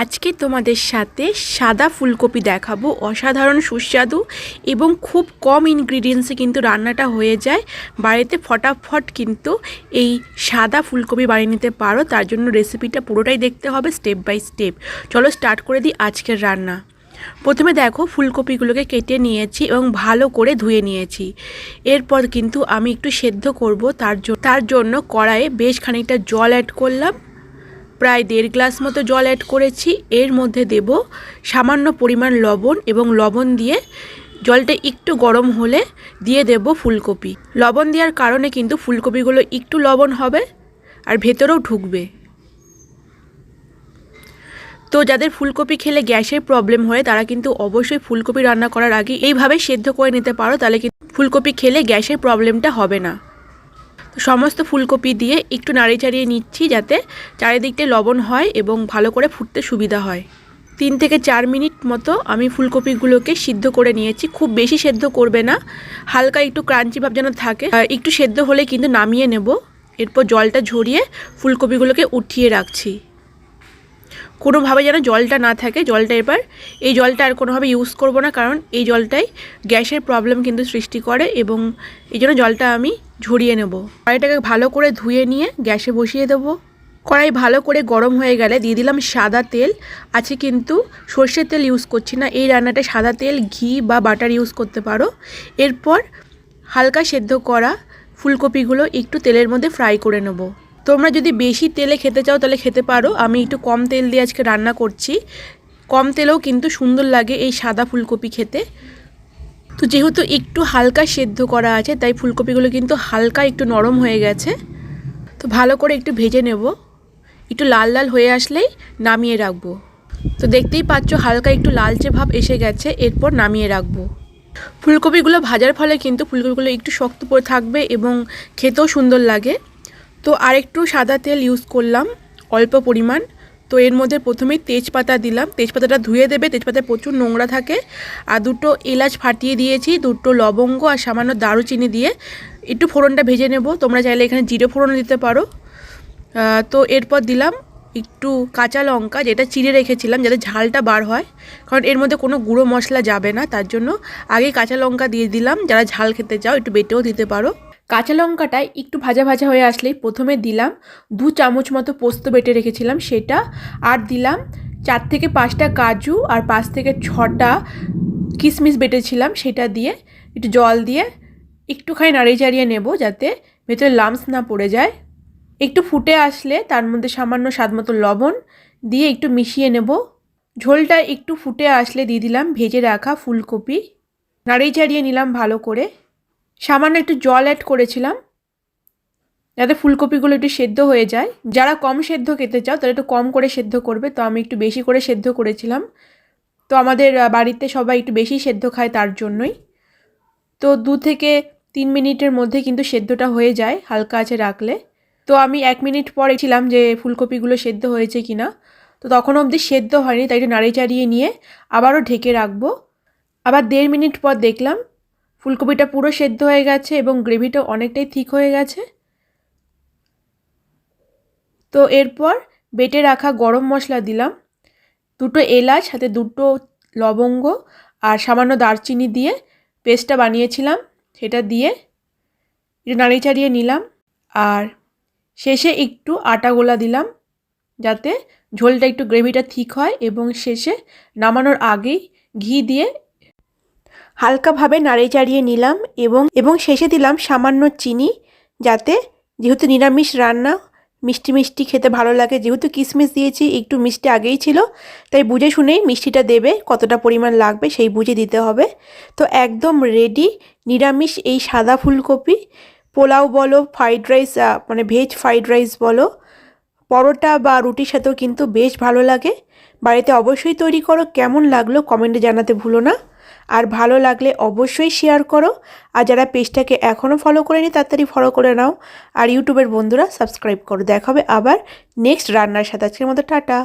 আজকে তোমাদের সাথে সাদা ফুলকপি দেখাবো, অসাধারণ সুস্বাদু এবং খুব কম ইনগ্রিডিয়েন্টসে কিন্তু রান্নাটা হয়ে যায়। বাড়িতে ফটাফট কিন্তু এই সাদা ফুলকপি বানিয়ে নিতে পারো, তার জন্য রেসিপিটা পুরোটাই দেখতে হবে স্টেপ বাই স্টেপ চলো স্টার্ট করে দিই আজকের রান্না। প্রথমে দেখো ফুলকপিগুলোকে কেটে নিয়েছি এবং ভালো করে ধুয়ে নিয়েছি। এরপর কিন্তু আমি একটু সেদ্ধ করব, তার জন্য তার জন্য কড়াইয়ে বেশ খানিকটা জল অ্যাড করলাম। প্রায় দেড় গ্লাস মতো জল অ্যাড করেছি। এর মধ্যে দেব সামান্য পরিমাণ লবণ এবং লবণ দিয়ে জলটা একটু গরম হলে দিয়ে দেব ফুলকপি। লবণ দেওয়ার কারণে কিন্তু ফুলকপিগুলো একটু লবণ হবে আর ভেতরেও ঢুকবে। তো যাদের ফুলকপি খেলে গ্যাসের প্রবলেম হয়, তারা কিন্তু অবশ্যই ফুলকপি রান্না করার আগে এইভাবে সেদ্ধ করে নিতে পারো, তাহলে কিন্তু ফুলকপি খেলে গ্যাসের প্রবলেমটা হবে না। তো সমস্ত ফুলকপি দিয়ে একটু নাড়ি চাড়িয়ে নিচ্ছি যাতে চারিদিকটা লবণ হয় এবং ভালো করে ফুটতে সুবিধা হয়। তিন থেকে চার মিনিট মতো আমি ফুলকপিগুলোকে সিদ্ধ করে নিয়েছি। খুব বেশি সেদ্ধ করবে না। হালকা একটু ক্রাঞ্চি ভাব যেন থাকে। একটু সেদ্ধ হলে কিন্তু নামিয়ে নেব। এরপর জলটা ঝরিয়ে ফুলকপিগুলোকে উঠিয়ে রাখছি। কোনোভাবে যেন জলটা না থাকে, জলটা এবার, এই জলটা আর কোনোভাবে ইউজ করব না, কারণ এই জলটাই গ্যাসের প্রবলেম কিন্তু সৃষ্টি করে এবং এই জন্য জলটা আমি ঝরিয়ে নেব। কড়াইটাকে ভালো করে ধুয়ে নিয়ে গ্যাসে বসিয়ে দেবো। কড়াই ভালো করে গরম হয়ে গেলে দিয়ে দিলাম সাদা তেল। আছে কিন্তু সর্ষের তেল ইউজ করছি না, এই রান্নাটা সাদা তেল, ঘি বা বাটার ইউজ করতে পারো। এরপর হালকা সেদ্ধ করা ফুলকপিগুলো একটু তেলের মধ্যে ফ্রাই করে নেব। তোমরা যদি বেশি তেলে খেতে চাও তাহলে খেতে পারো। আমি একটু কম তেল দিয়ে আজকে রান্না করছি। কম তেলেও কিন্তু সুন্দর লাগে এই সাদা ফুলকপি খেতে। তো যেহেতু একটু হালকা সেদ্ধ করা আছে, তাই ফুলকপিগুলো কিন্তু হালকা একটু নরম হয়ে গেছে। তো ভালো করে একটু ভেজে নেব। একটু লাল লাল হয়ে আসলেই নামিয়ে রাখব। তো দেখতেই পাচ্ছ হালকা একটু লালচে ভাব এসে গেছে, এরপর নামিয়ে রাখব। ফুলকপিগুলো ভাজার ফলে কিন্তু ফুলকপিগুলো একটু শক্ত পড়ে থাকবে এবং খেতেও সুন্দর লাগে। তো আরেকটু সাদা তেল ইউজ করলাম, অল্প পরিমাণ। তো এর মধ্যে প্রথমেই তেজপাতা দিলাম। তেজপাতাটা ধুয়ে দেবে, তেজপাতায় প্রচুর নোংরা থাকে। আর দুটো এলাচ ফাটিয়ে দিয়েছি, দুটো লবঙ্গ আর সামান্য দারুচিনি দিয়ে। একটু ফোড়নটা ভেজে নেব। তোমরা চাইলে এখানে জিরে ফোড়ন দিতে পারো। তো এরপর দিলাম একটু কাঁচা লঙ্কা, যেটা চিড়ে রেখেছিলাম, যাতে ঝালটা বার হয়। কারণ এর মধ্যে কোনো গুঁড়ো মশলা যাবে না, তার জন্য আগে কাঁচা লঙ্কা দিয়ে দিলাম। যারা ঝাল খেতে চাও, একটু বেটেও দিতে পারো। কাঁচা লঙ্কাটা একটু ভাজা ভাজা হয়ে আসলেই প্রথমে দিলাম দু চামচ মতো পোস্ত বেটে রেখেছিলাম সেটা, আর দিলাম চার থেকে পাঁচটা কাজু আর পাঁচ থেকে ছটা কিশমিশ বেটেছিলাম সেটা দিয়ে একটু জল দিয়ে একটুখানি নাড়িয়ে চাড়িয়ে নেব যাতে ভেতরে লামস না পড়ে যায়। একটু ফুটে আসলে তার মধ্যে সামান্য স্বাদ মতো লবণ দিয়ে একটু মিশিয়ে নেব। ঝোলটা একটু ফুটে আসলে দিয়ে দিলাম, ভেজে রাখা ফুলকপি। নাড়িয়ে চাড়িয়ে নিলাম ভালো করে। সামান্য একটু জল অ্যাড করেছিলাম, যাতে ফুলকপিগুলো একটু সেদ্ধ হয়ে যায়। যারা কম সেদ্ধ খেতে চাও, তারা একটু কম করে সেদ্ধ করবে। তো আমি একটু বেশি করে সেদ্ধ করেছিলাম। তো আমাদের বাড়িতে সবাই একটু বেশি সেদ্ধ খায় তার জন্যই। তো দু থেকে তিন মিনিটের মধ্যে কিন্তু সেদ্ধটা হয়ে যায়, হালকা আছে রাখলে। তো আমি এক মিনিট পরে ছিলাম যে ফুলকপিগুলো সেদ্ধ হয়েছে কি না তো তখন অবধি সেদ্ধ হয়নি, তাই একটু নাড়িয়ে চাড়িয়ে নিয়ে আবারও ঢেকে রাখব। আবার দেড় মিনিট পর দেখলাম ফুলকপিটা পুরো সেদ্ধ হয়ে গেছে এবং গ্রেভিটা অনেকটাই ঠিক হয়ে গেছে। তো এরপর বেটে রাখা গরম মশলা দিলাম। দুটো এলাচ সাথে দুটো লবঙ্গ আর সামান্য দারচিনি দিয়ে পেস্টটা বানিয়েছিলাম। সেটা দিয়ে একটু নাড়িয়ে চাড়িয়ে নিলাম আর শেষে একটু আটা গোলা দিলাম যাতে ঝোলটা একটু গ্রেভিটা ঠিক হয় এবং শেষে নামানোর আগেই ঘি দিয়ে হালকাভাবে নাড়িয়ে চাড়িয়ে নিলাম এবং এবং শেষে দিলাম সামান্য চিনি যাতে যেহেতু নিরামিষ রান্না, মিষ্টি মিষ্টি খেতে ভালো লাগে। যেহেতু কিশমিশ দিয়েছি, একটু মিষ্টি আগেই ছিল, তাই বুঝে শুনেই মিষ্টিটা দেবে, কতটা পরিমাণ লাগবে সেই বুঝে দিতে হবে। তো একদম রেডি নিরামিষ এই সাদা ফুলকপি, পোলাও বলো ফ্রাইড রাইস মানে ভেজ ফ্রাইড রাইস বলো, পরোটা বা রুটির সাথেও কিন্তু বেশ ভালো লাগে। বাড়িতে অবশ্যই তৈরি করো, কেমন লাগল কমেন্টে জানাতে ভুলো না। আর ভালো লাগলে অবশ্যই শেয়ার করো। আর যারা পেজটাকে এখনও ফলো করেনি, তাড়াতাড়ি ফলো করে নাও। আর ইউটিউবের বন্ধুরা সাবস্ক্রাইব করো। দেখাবে আবার নেক্সট রান্নার সাথে। আজকের মতো টাটা।